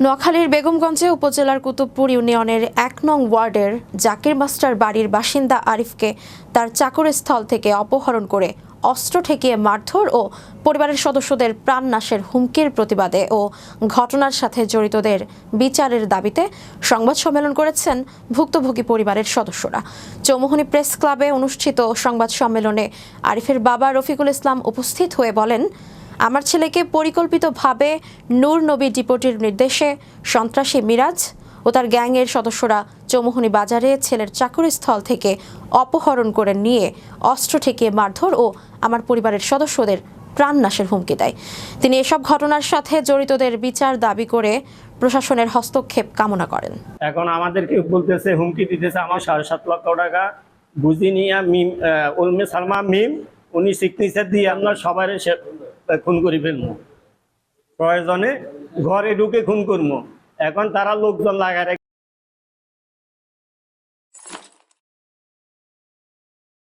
নোয়াখালীর বেগমগঞ্জে উপজেলার কুতুবপুর ইউনিয়নের এক নং ওয়ার্ডের জাকির মাস্টার বাড়ির বাসিন্দা আরিফকে তার চাকরের স্থল থেকে অপহরণ করে অস্ত্র ঠেকিয়ে মারধর ও পরিবারের সদস্যদের প্রাণনাশের হুমকির প্রতিবাদে ও ঘটনার সাথে জড়িতদের বিচারের দাবিতে সংবাদ সম্মেলন করেছেন ভুক্তভোগী পরিবারের সদস্যরা। চৌমুহনী প্রেস ক্লাবে অনুষ্ঠিত সংবাদ সম্মেলনে আরিফের বাবা রফিকুল ইসলাম উপস্থিত হয়ে বলেন আমার ছেলেকে পরিকল্পিতভাবে নূর নবী ডিপোটির নির্দেশে সন্ত্রাসী মিরাজ ও তার গ্যাংয়ের সদস্যরা চৌমুহনী বাজারে ছেলের চাকরি স্থল থেকে অপহরণ করে নিয়ে অস্ত্র ঠেকিয়ে মারধর ও আমার পরিবারের সদস্যদের প্রাণনাশের হুমকি দেয়। তিনি এসব ঘটনার সাথে জড়িতদের বিচার দাবি করে প্রশাসনের হস্তক্ষেপ কামনা করেন। এখন আমাদেরকে বলতেছে, হুমকি দিতেছে আমার সাড়ে সাত লক্ষ টাকা। বুঝি মিম সালমা মিম, উনি দিয়ে সবার খুন করে ফেলব প্রয়োজনে ঘরে ঢুকে খুন করব এখন তারা লোকজন লাগায়